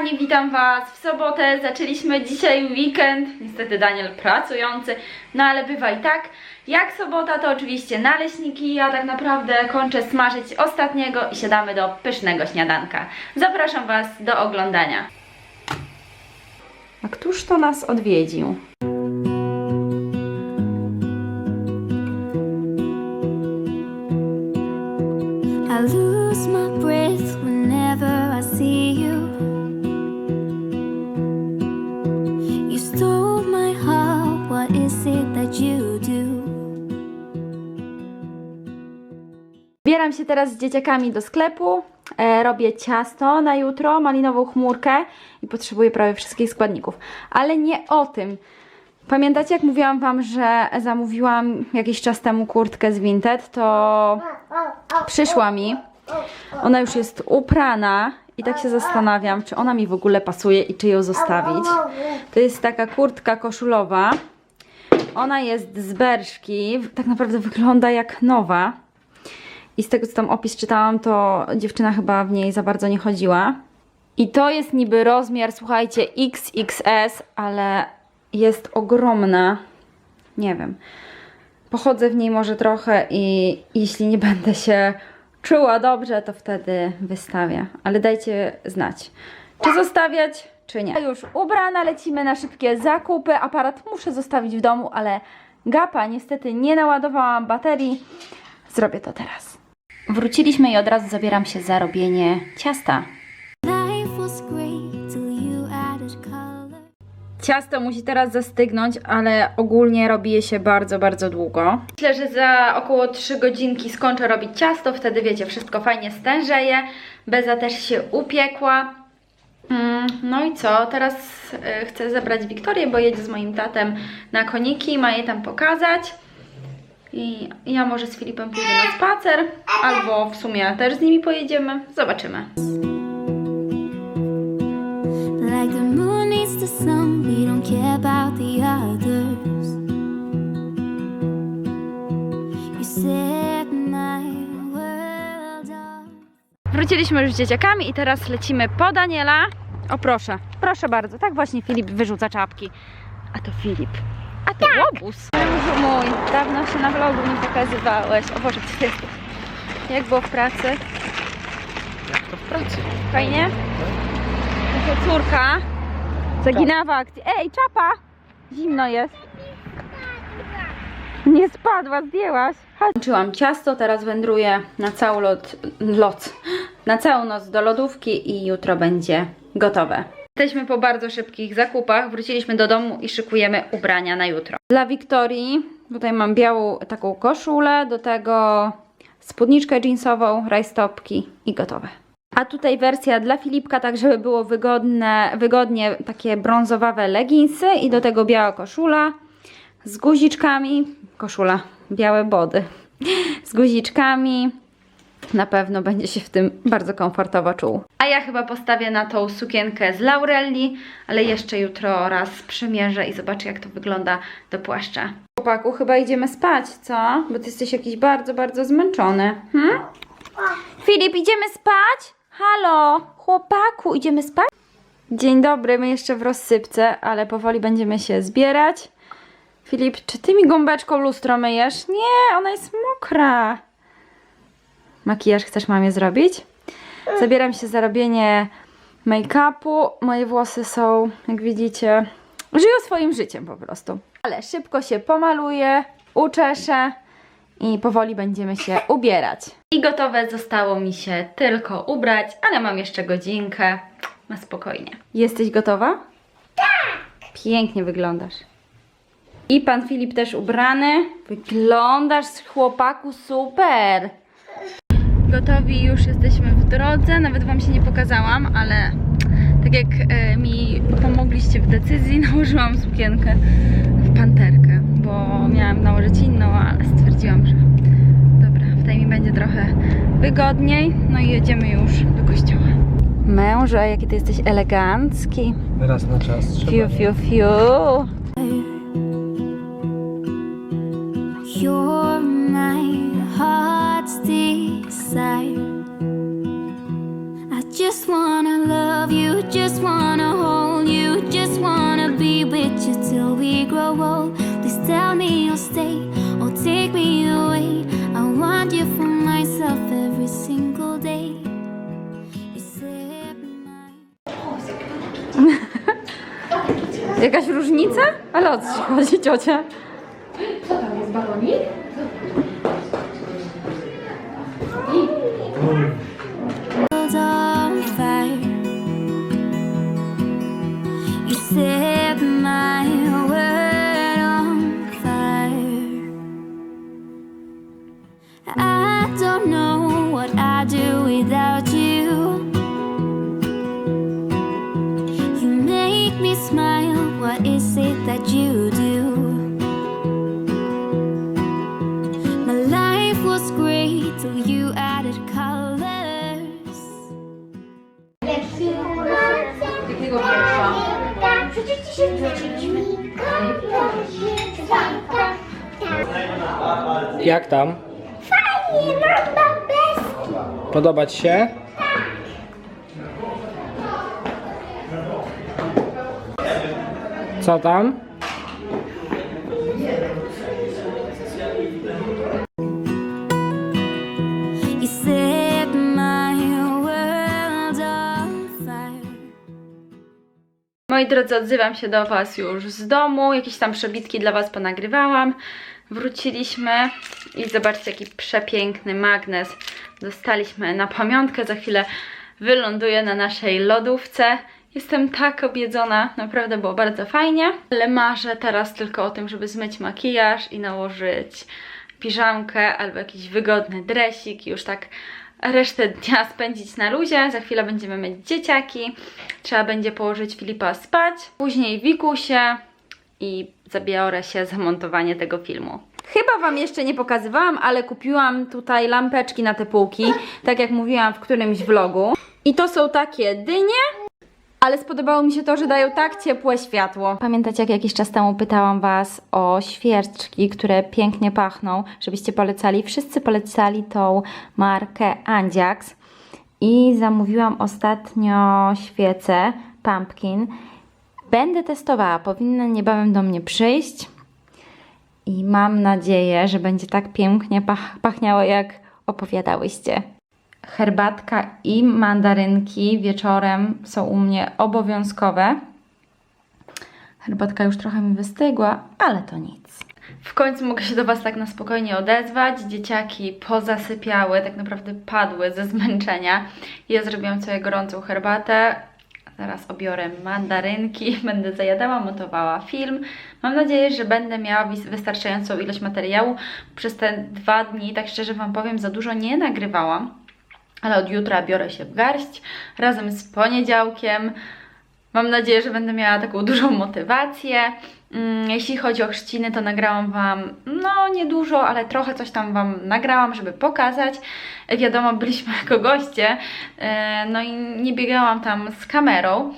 kochani, witam Was w sobotę. Zaczęliśmy dzisiaj weekend. Niestety Daniel pracujący, no ale bywa i tak. Jak sobota, to oczywiście naleśniki. Ja tak naprawdę kończę smażyć ostatniego i siadamy do pysznego śniadanka. Zapraszam Was do oglądania. A któż to nas odwiedził? I lose my Bieram się teraz z dzieciakami do sklepu. E, robię ciasto na jutro, malinową chmurkę i potrzebuję prawie wszystkich składników. Ale nie o tym. Pamiętacie, jak mówiłam Wam, że zamówiłam jakiś czas temu kurtkę z Vinted, to przyszła mi. Ona już jest uprana i tak się zastanawiam, czy ona mi w ogóle pasuje i czy ją zostawić. To jest taka kurtka koszulowa. Ona jest z berszki, tak naprawdę wygląda jak nowa. I z tego co tam opis czytałam, to dziewczyna chyba w niej za bardzo nie chodziła. I to jest niby rozmiar, słuchajcie, XXS, ale jest ogromna. Nie wiem. Pochodzę w niej może trochę i jeśli nie będę się czuła dobrze, to wtedy wystawię. Ale dajcie znać, czy zostawiać, czy nie. Już ubrana, lecimy na szybkie zakupy. Aparat muszę zostawić w domu, ale gapa, niestety nie naładowałam baterii. Zrobię to teraz. Wróciliśmy i od razu zabieram się za robienie ciasta. Ciasto musi teraz zastygnąć, ale ogólnie robi je się bardzo, bardzo długo. Myślę, że za około 3 godzinki skończę robić ciasto, wtedy wiecie, wszystko fajnie stężeje. Beza też się upiekła. Mm, No i co? Teraz y, chcę zabrać Wiktorię, bo jedzie z moim tatem na koniki, ma jej tam pokazać. I ja może z Filipem pójdę na spacer, albo w sumie też z nimi pojedziemy. Zobaczymy. Like the moon needs the sun, we don't care about the others. You set my world up. Wróciliśmy już z dzieciakami i teraz lecimy po Daniela. O proszę, proszę bardzo. Tak właśnie Filip wyrzuca czapki. A to Filip. A to łobuz. Mężu mój, dawno się na vlogu nie pokazywałeś. O Boże, gdzie jesteś? Jak było w pracy? Jak to w pracy? Fajnie? Nasza córka zaginęła w akcji. Ej, czapa! Zimno jest. Nie spadła, zdjęłaś. Kończyłam ciasto, teraz wędruję na cały lot, lot, na całą noc do lodówki i jutro będzie gotowe. Jesteśmy po bardzo szybkich zakupach, wróciliśmy do domu i szykujemy ubrania na jutro. Dla Wiktorii, tutaj mam białą taką koszulę, do tego spódniczkę jeansową, rajstopki i gotowe. A tutaj wersja dla Filipka, tak żeby było wygodne, wygodnie, takie brązowawe leginsy i do tego biała koszula z guziczkami, koszula, białe body, z guziczkami. Na pewno będzie się w tym bardzo komfortowo czuł. A ja chyba postawię na tą sukienkę z Laurelli, ale jeszcze jutro raz przymierzę i zobaczę jak to wygląda do płaszcza. Chłopaku, chyba idziemy spać, co? Bo ty jesteś jakiś bardzo, bardzo zmęczony. Hmm? Filip, idziemy spać? Halo, chłopaku, idziemy spać? Dzień dobry, my jeszcze w rozsypce, ale powoli będziemy się zbierać. Filip, czy ty mi gąbeczką lustro myjesz? Nie, ona jest mokra. Makijaż chcesz mamie zrobić? Zabieram się za robienie make-upu. Moje włosy są, jak widzicie, żyją swoim życiem po prostu. Ale szybko się pomaluję, uczeszę i powoli będziemy się ubierać. I gotowe zostało mi się tylko ubrać, ale mam jeszcze godzinkę. Na spokojnie. Jesteś gotowa? Tak! Pięknie wyglądasz. I pan Filip też ubrany. Wyglądasz, chłopaku, super! Gotowi już jesteśmy w drodze. Nawet Wam się nie pokazałam, ale tak jak e, mi pomogliście w decyzji, nałożyłam sukienkę w panterkę, bo miałam nałożyć inną, ale stwierdziłam, że dobra, w tej mi będzie trochę wygodniej. No i jedziemy już do kościoła. Męże, jaki ty jesteś elegancki. Raz na czas trzeba. Fiu, fiu, fiu. Just wanna love you just wanna hold you, just wanna be with you till we grow old. Please tell me you'll stay or take me away. I want you for myself every single day. You set my Jakaś różnica? Ale o co ci chodzi, ciocia? world I don't know what I'd do without you. You make me smile. What is it that you do? My life was great till you added colors. Jak tam? Fajnie, mama bez Podoba ci się? Co tam? Moi drodzy, odzywam się do Was już z domu. Jakieś tam przebitki dla Was ponagrywałam. Wróciliśmy i zobaczcie, jaki przepiękny magnes dostaliśmy na pamiątkę. Za chwilę wyląduje na naszej lodówce. Jestem tak obiedzona, naprawdę było bardzo fajnie. Ale marzę teraz tylko o tym, żeby zmyć makijaż i nałożyć piżamkę albo jakiś wygodny dresik. Już tak resztę dnia spędzić na luzie. Za chwilę będziemy mieć dzieciaki. Trzeba będzie położyć Filipa spać. Później Wikusie i zabiorę się za montowanie tego filmu. Chyba Wam jeszcze nie pokazywałam, ale kupiłam tutaj lampeczki na te półki, tak jak mówiłam w którymś vlogu. I to są takie dynie, ale spodobało mi się to, że dają tak ciepłe światło. Pamiętacie, jak jakiś czas temu pytałam Was o świerczki, które pięknie pachną, żebyście polecali? Wszyscy polecali tą markę Andziax i zamówiłam ostatnio świecę Pumpkin. Będę testowała, powinna niebawem do mnie przyjść i mam nadzieję, że będzie tak pięknie pach pachniało, jak opowiadałyście. Herbatka i mandarynki wieczorem są u mnie obowiązkowe. Herbatka już trochę mi wystygła, ale to nic. W końcu mogę się do Was tak na spokojnie odezwać. Dzieciaki pozasypiały, tak naprawdę padły ze zmęczenia. Ja zrobiłam sobie gorącą herbatę. Zaraz obiorę mandarynki, będę zajadała, montowała film. Mam nadzieję, że będę miała wystarczającą ilość materiału. Przez te dwa dni, tak szczerze Wam powiem, za dużo nie nagrywałam. Ale od jutra biorę się w garść razem z poniedziałkiem. Mam nadzieję, że będę miała taką dużą motywację. Mm, Jeśli chodzi o chrzciny, to nagrałam Wam, no niedużo, ale trochę coś tam Wam nagrałam, żeby pokazać. Wiadomo, byliśmy jako goście, e, no i nie biegałam tam z kamerą.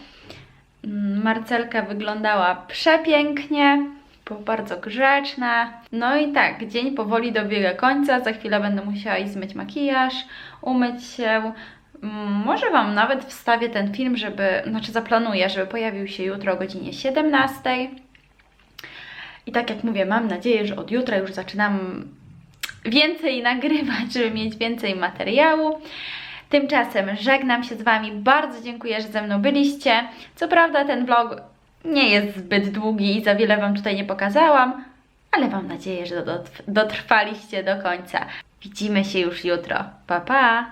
Mm, Marcelka wyglądała przepięknie, była bardzo grzeczna. No i tak, dzień powoli dobiega końca. Za chwilę będę musiała iść zmyć makijaż, umyć się. Mm, Może Wam nawet wstawię ten film, żeby, znaczy zaplanuję, żeby pojawił się jutro o godzinie 17. I tak jak mówię, mam nadzieję, że od jutra już zaczynam więcej nagrywać, żeby mieć więcej materiału. Tymczasem żegnam się z Wami. Bardzo dziękuję, że ze mną byliście. Co prawda ten vlog nie jest zbyt długi i za wiele Wam tutaj nie pokazałam, ale mam nadzieję, że dot- dotrwaliście do końca. Widzimy się już jutro. Pa, pa!